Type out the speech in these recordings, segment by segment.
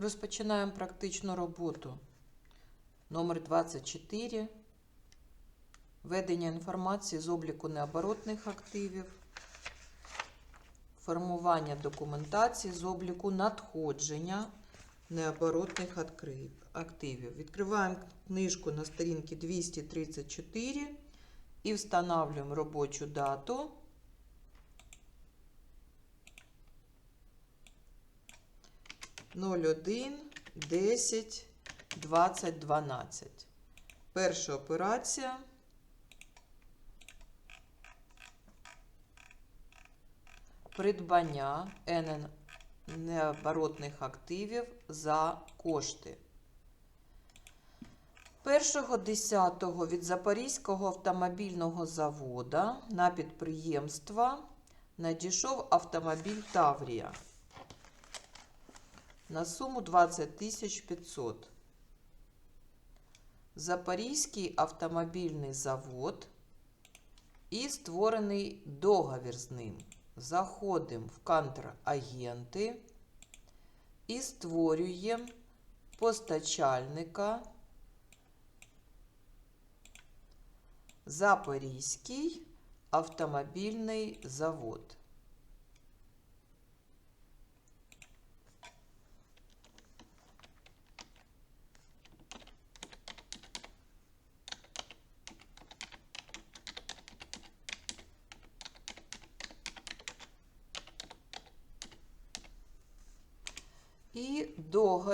Розпочинаємо практичну роботу. Номер 24. Ведення інформації з обліку необоротних активів. Формування документації з обліку надходження необоротних активів. Відкриваємо книжку на сторінці 234 і встановлюємо робочу дату. Ноль один, десять, двадцять, дванадцять. Перша операція. Придбання НН необоротних активів за кошти. 1.10 від Запорізького автомобільного завода на підприємства надійшов автомобіль Таврія на суму 20 тисяч 500. Запорізький автомобільний завод і створений договір з ним. Заходимо в контрагенти і створюємо постачальника Запорізький автомобільний завод.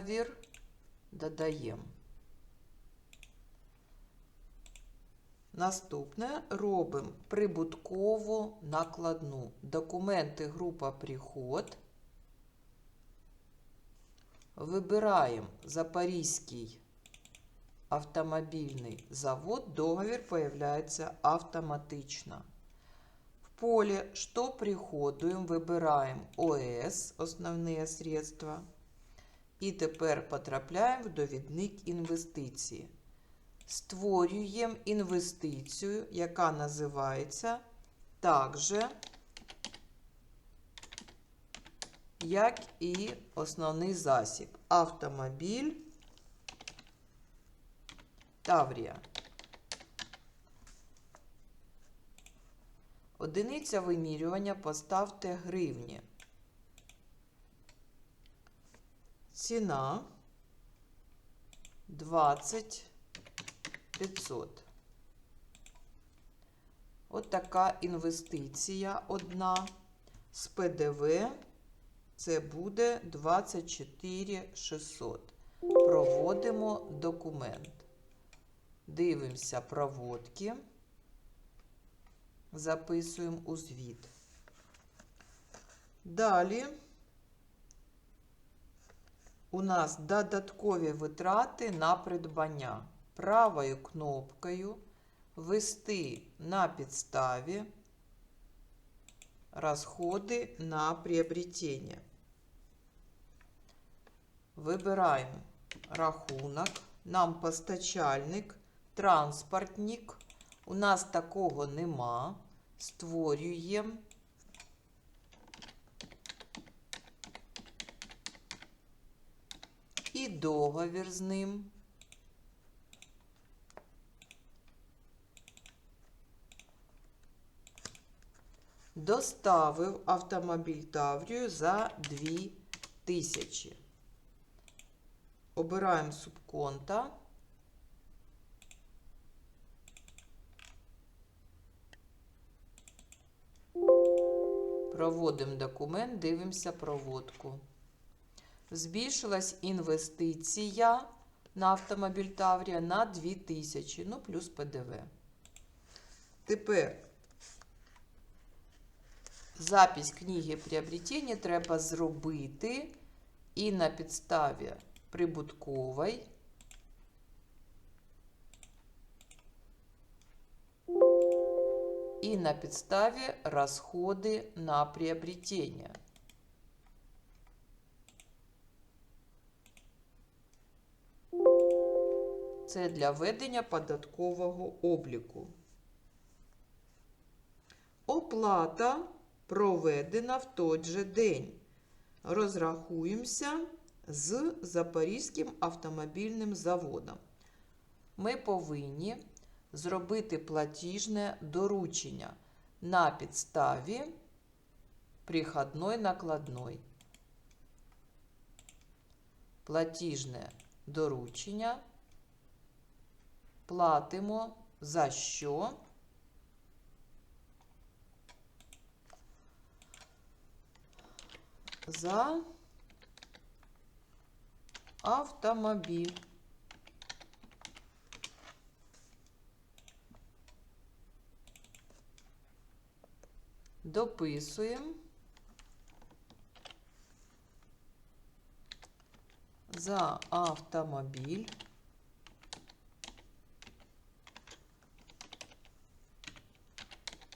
договір додаємо. Наступне робимо прибуткову накладну. Документи група приход. Вибираємо Запорізький автомобільний завод. Договір появляється автоматично. В поле «Что приходуем» вибираємо ОС, основні средства. І тепер потрапляємо в довідник інвестиції. Створюємо інвестицію, яка називається так же, як і основний засіб. Автомобіль Таврія. Одиниця вимірювання поставте гривні. Ціна 20 500. От така інвестиція одна з ПДВ. Це буде 24 600. Проводимо документ. Дивимося проводки. Записуємо у звіт. Далі у нас додаткові витрати на придбання. Правою кнопкою ввести на підставі розходи на приобретення. Вибираємо рахунок. Нам постачальник, транспортник. У нас такого нема. Створюємо. І договір з ним. Доставив автомобіль Таврію за 2000. Обираємо субконта. Проводимо документ, дивимося проводку. Збільшилась інвестиція на автомобіль Таврія на 2000, ну плюс ПДВ. Тепер запись книги приобретення треба зробити і на підставі прибуткової і на підставі розходи на приобретення. Це для ведення податкового обліку. Оплата проведена в той же день. Розрахуємося з Запорізьким автомобільним заводом. Ми повинні зробити платіжне доручення на підставі приходной накладной. Платіжне доручення платимо за що? За автомобіль. Дописуємо за автомобіль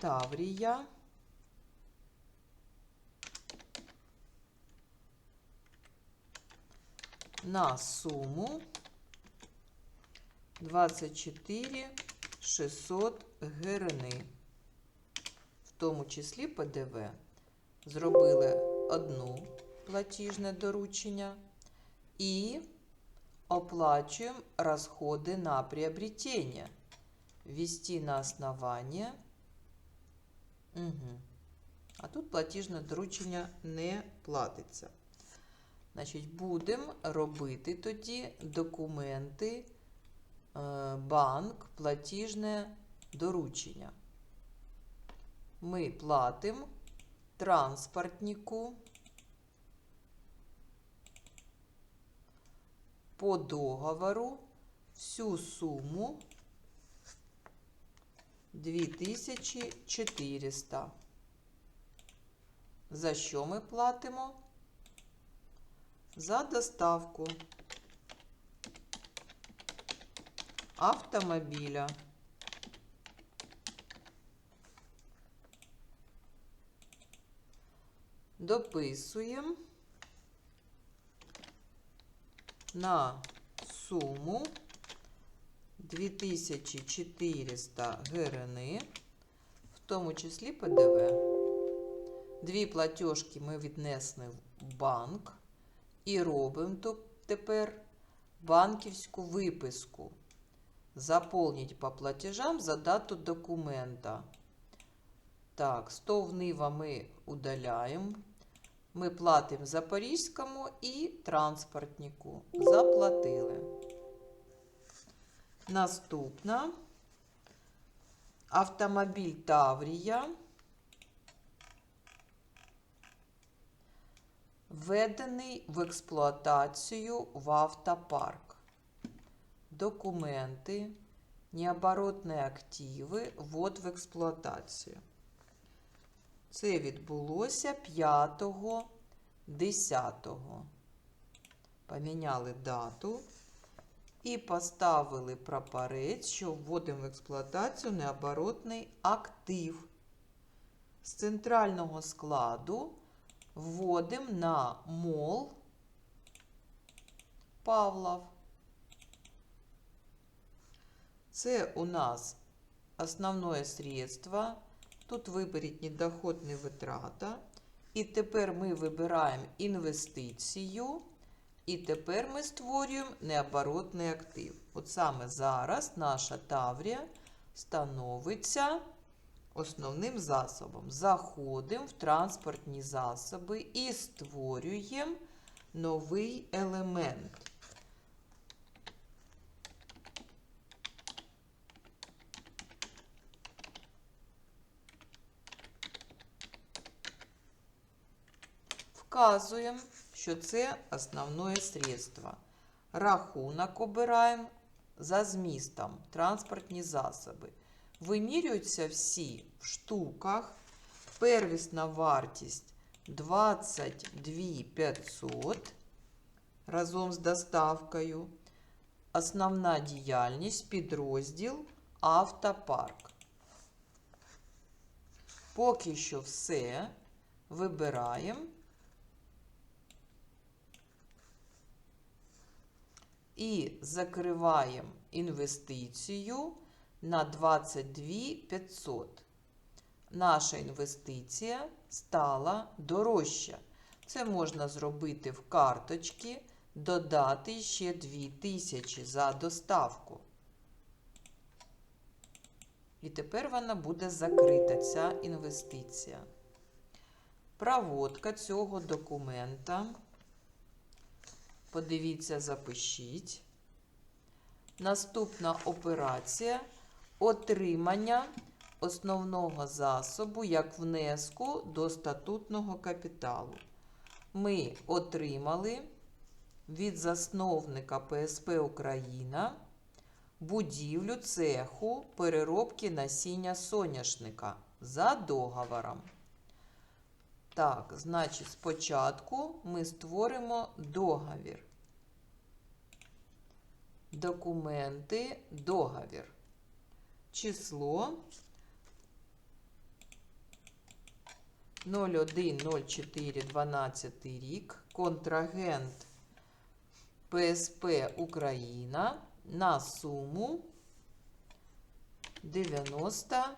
Таврія на суму 24 600 гривни. В тому числі ПДВ зробили одну платіжне доручення і оплачуємо розходи на приобретение. Ввести на основание. Угу. А тут платіжне доручення не платиться. Значить, будемо робити тоді документи, е, банк, платіжне доручення. Ми платимо транспортнику по договору всю суму 2400. За що ми платимо? За доставку автомобіля. Дописуємо на суму 2400 гривни, в тому числі ПДВ. Дві платіжки ми віднесли в банк і робимо тепер банківську виписку. Заполнить по платежам за дату документа. Так, стов Нива ми удаляємо. Ми платимо Запорізькому і транспортнику. Заплатили. Наступна автомобіль Таврія. Введений в експлуатацію в автопарк. Документи, необоротні активи, ввод в експлуатацію. Це відбулося 5.10. Поміняли дату і поставили прапорець, що вводимо в експлуатацію необоротний актив. З центрального складу вводимо на мол Павлов. Це у нас основне средство. Тут виберіть недоход, не витрата. І тепер ми вибираємо інвестицію. І тепер ми створюємо необоротний актив. От саме зараз наша Таврія становиться основним засобом. Заходимо в транспортні засоби і створюємо новий елемент. Вказуємо, що це основне средство. Рахунок обираємо за змістом транспортні засоби. Вимірюються всі в штуках. Первісна вартість 22 500 разом з доставкою. Основна діяльність підрозділ автопарк. Поки що все вибираємо. І закриваємо інвестицію на 22 500. Наша інвестиція стала дорожча. Це можна зробити в карточці додати ще 2000 за доставку. І тепер вона буде закрита, ця інвестиція. Проводка цього документа. Подивіться, запишіть. Наступна операція отримання основного засобу як внеску до статутного капіталу. Ми отримали від засновника ПСП Україна будівлю цеху переробки насіння соняшника за договором. Так, значить, спочатку ми створимо договір. Документи, договір. Число 010412 рік. Контрагент ПСП Україна на суму 90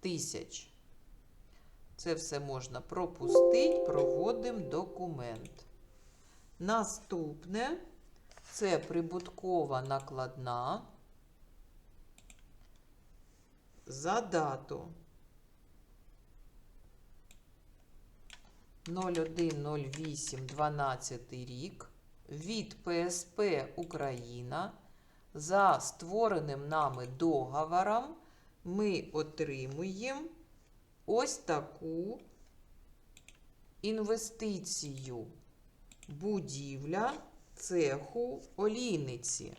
тисяч. Це все можна пропустити, проводимо документ. Наступне це прибуткова накладна за дату 01.08.12 рік від ПСП Україна за створеним нами договором ми отримуємо ось таку інвестицію. Будівля цеху олійниці.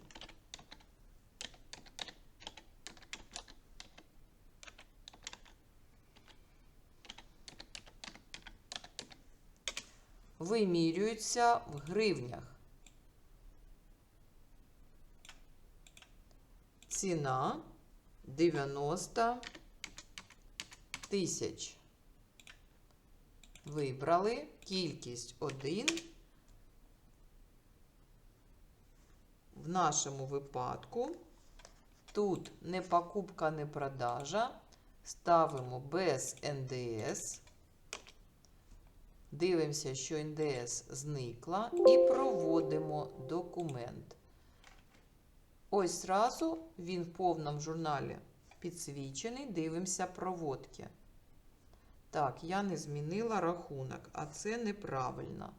Вимірюється в гривнях. Ціна 90 тисяч. Вибрали кількість 1. В нашому випадку тут не покупка, не продажа. Ставимо без НДС. Дивимося, що НДС зникла, і проводимо документ. Ось зразу він в повному журналі підсвічений. Дивимося проводки. Так, я не змінила рахунок, а це неправильно.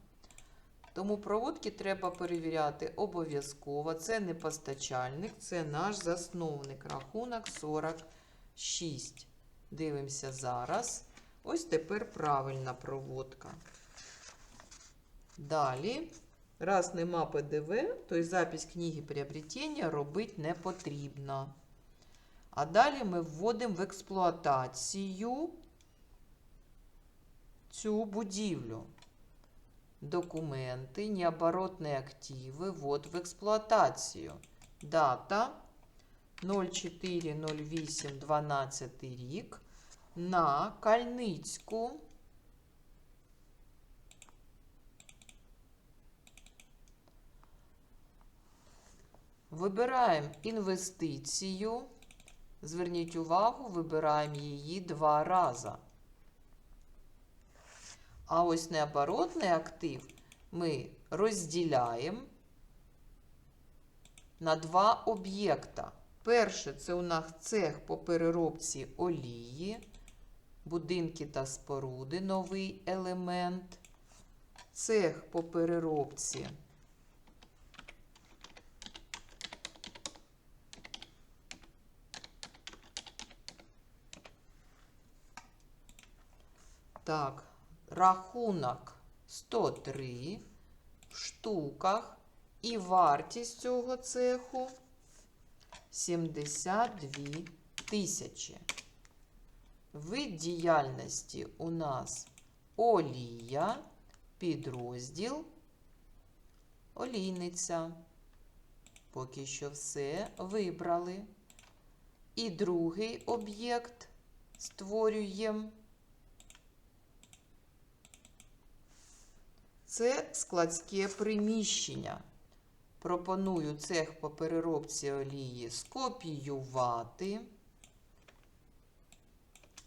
Тому проводки треба перевіряти обов'язково. Це не постачальник, це наш засновник. Рахунок 46. Дивимося зараз. Ось тепер правильна проводка. Далі, раз нема ПДВ, то запись книги приобретення робити не потрібно. А далі ми вводимо в експлуатацію цю будівлю. Документи, необоротні активи, ввод в експлуатацію. Дата 04.08.12 рік на Кальницьку. Вибираємо інвестицію. Зверніть увагу, вибираємо її два рази. А ось необоротний актив ми розділяємо на два об'єкта. Перше це у нас цех по переробці олії, будинки та споруди, новий елемент. Цех по переробці. Так, рахунок 103 в штуках і вартість цього цеху 72 тисячі. Вид діяльності у нас олія, підрозділ, олійниця. Поки що все вибрали. І другий об'єкт створюємо. Це складське приміщення. Пропоную цех по переробці олії скопіювати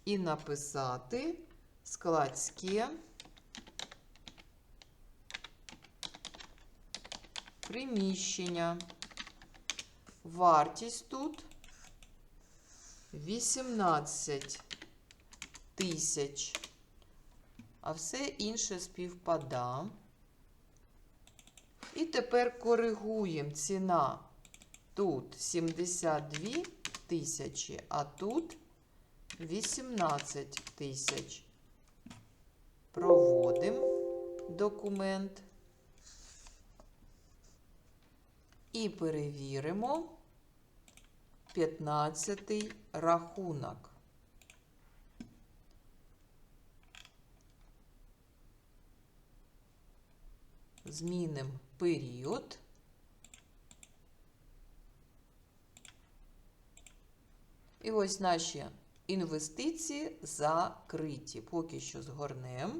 і написати складське приміщення. Вартість тут 18 тисяч. А все інше співпада. І тепер коригуємо ціна. Тут 72 тисячі, а тут 18 тисяч. Проводимо документ. І перевіримо 15 рахунок. Змінимо період. І ось наші інвестиції закриті. Поки що згорнемо.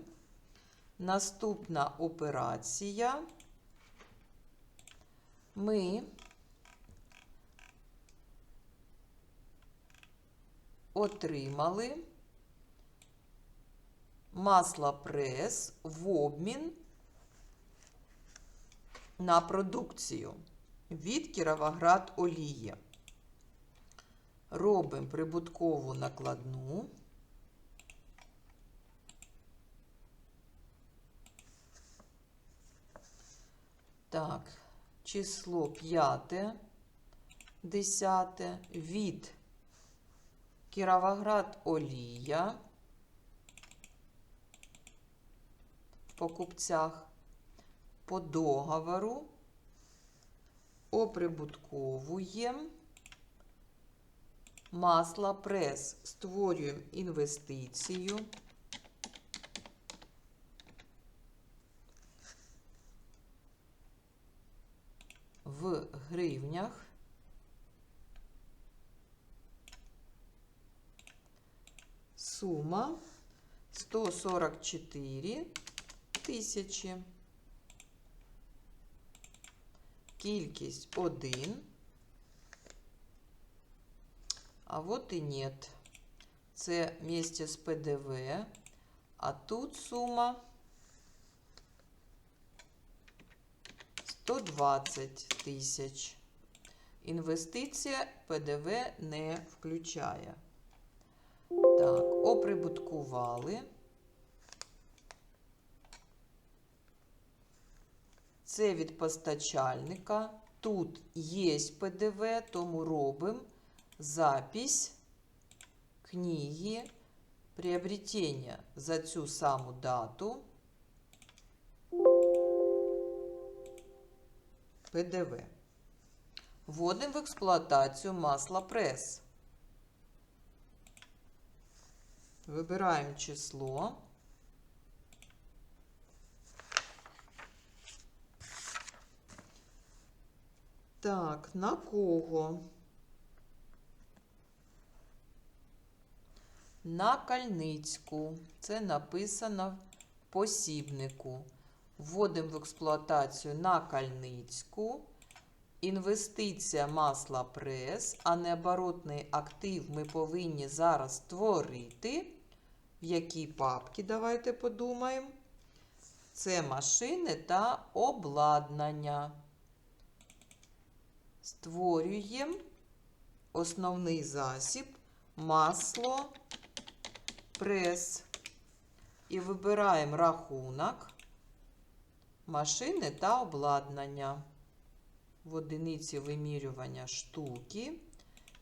Наступна операція. Ми отримали масло прес в обмін на продукцію від Кіровоград Олія. Робимо прибуткову накладну. Так, число 5, 10 від Кіровоград Олія в покупцях по договору оприбутковуємо масло прес, створюємо інвестицію. В гривнях сума 144 тисячі. Кількість 1. А вот і нет. Це вместе з ПДВ. А тут сума 120 тисяч. Інвестиція ПДВ не включає. Так, оприбуткували. Це від постачальника. Тут є ПДВ, тому робимо запись книги приобретення за цю саму дату ПДВ. Вводимо в експлуатацію масло прес. Вибираємо число. Так, на кого? На Кальницьку. Це написано в посібнику. Вводимо в експлуатацію на Кальницьку. Інвестиція масла прес, а необоротний актив ми повинні зараз створити. В якій папці, давайте подумаємо. Це машини та обладнання. Створюємо основний засіб масло прес. І вибираємо рахунок машини та обладнання. В одиниці вимірювання штуки.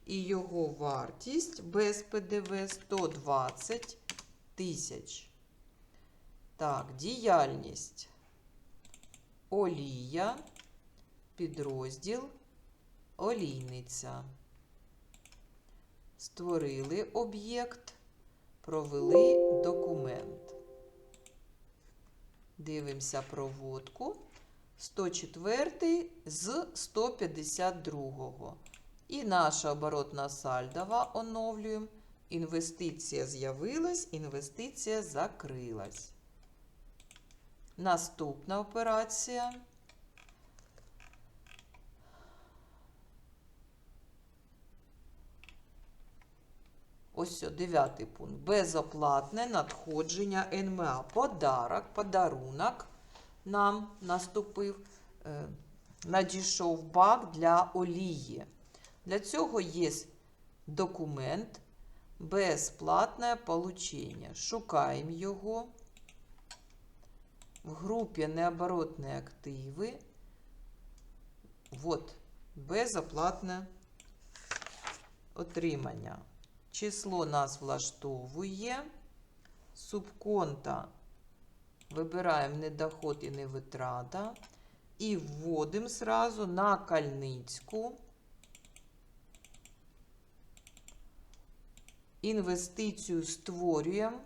І його вартість без ПДВ 120 тисяч. Так, діяльність. Олія, підрозділ, олійниця. Створили об'єкт, провели документ. Дивимося проводку. 104 з 152. І наша оборотна сальдова оновлюємо. Інвестиція з'явилась, інвестиція закрилась. Наступна операція. Ось дев'ятий пункт. Безоплатне надходження НМА. Подарок, подарунок нам наступив. Е, надійшов бак для олії. Для цього є документ безплатне получення. Шукаємо його в групі необоротні активи. Вот, безоплатне отримання. Число нас влаштовує. Субконта вибираємо недоход і невитрата. І вводимо сразу на Кальницьку. Інвестицію створюємо.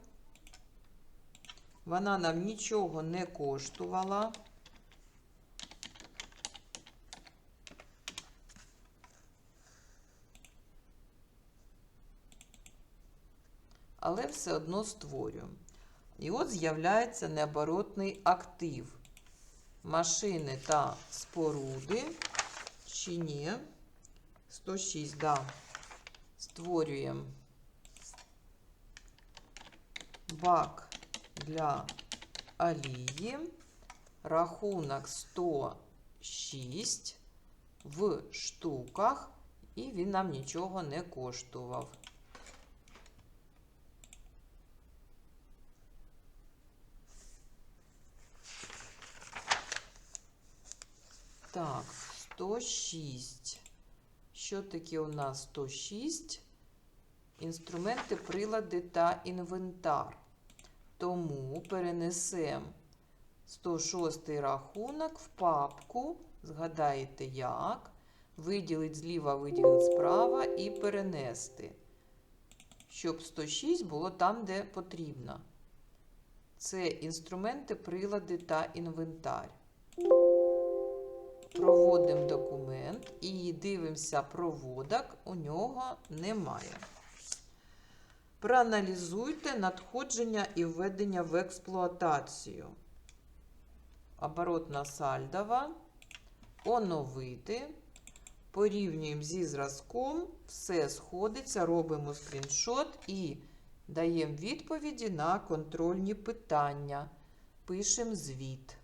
Вона нам нічого не коштувала. Але все одно створюємо. І от з'являється необоротний актив. Машини та споруди. Чи ні? 106, да. Створюємо бак для олії. Рахунок 106 в штуках, і він нам нічого не коштував. Так, 106. Що таке у нас 106? Інструменти, прилади та інвентар. Тому перенесемо 106 рахунок в папку. Згадаєте як. Виділить зліва, виділить справа і перенести. Щоб 106 було там, де потрібно. Це інструменти, прилади та інвентар. Проводимо документ і дивимося проводок, у нього немає. Проаналізуйте надходження і введення в експлуатацію. Оборотна сальдова. Оновити. Порівнюємо зі зразком. Все сходиться, робимо скріншот і даємо відповіді на контрольні питання. Пишемо звіт.